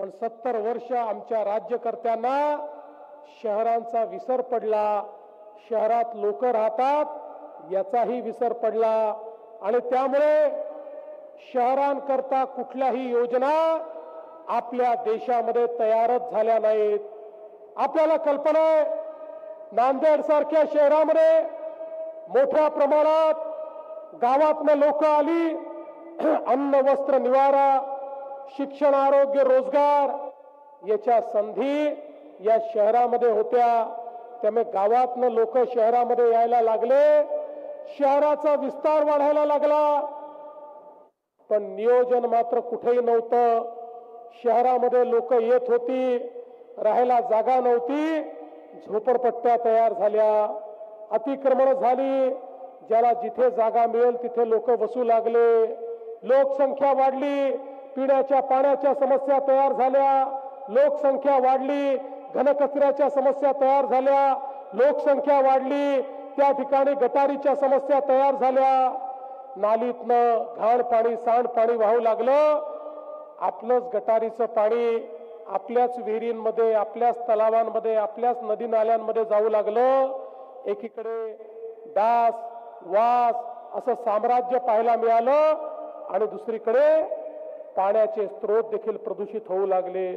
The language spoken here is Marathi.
पण सत्तर वर्ष आमच्या राज्यकर्त्यांना शहरांचा विसर पडला. शहरात लोक राहतात याचाही विसर पडला. आणि त्यामुळे शहरांकरता कुठल्याही योजना आपल्या देशामध्ये तयारच झाल्या नाहीत. आपल्याला कल्पना आहे नांदेड सारख्या शहरामध्ये मोठ्या प्रमाणात गावातनं लोक आली अन्न वस्त्र निवारा शिक्षण आरोग्य रोजगार याच्या संधी या शहरामध्ये होत्या. त्यामुळे गावातनं लोक शहरामध्ये यायला लागले. शहराचा विस्तार वाढायला लागला. पण नियोजन मात्र कुठेही नव्हतं. शहरामध्ये लोक येत होती राहायला जागा नव्हती. झोपडपट्ट्या तयार झाल्या. अतिक्रमण झाली. ज्याला जिथे जागा मिळेल तिथे लोक वसू लागले. लोकसंख्या वाढली. पिण्याच्या पाण्याच्या समस्या तयार झाल्या. लोकसंख्या वाढली. घनकचऱ्याच्या समस्या तयार झाल्या. लोकसंख्या वाढली. त्या ठिकाणी गटारीच्या समस्या तयार झाल्या. नालीतनं घाण पाणी सांड पाणी वाहू लागलं. आपलंच गटारीचं पाणी आपल्याच विहिरींमध्ये आपल्याच तलावांमध्ये आपल्याच नदी नाल्यांमध्ये जाऊ लागलं. एकीकडे डास वास असं साम्राज्य पाहायला मिळालं आणि दुसरीकडे पाण्याचे स्रोत देखील प्रदूषित होऊ लागले.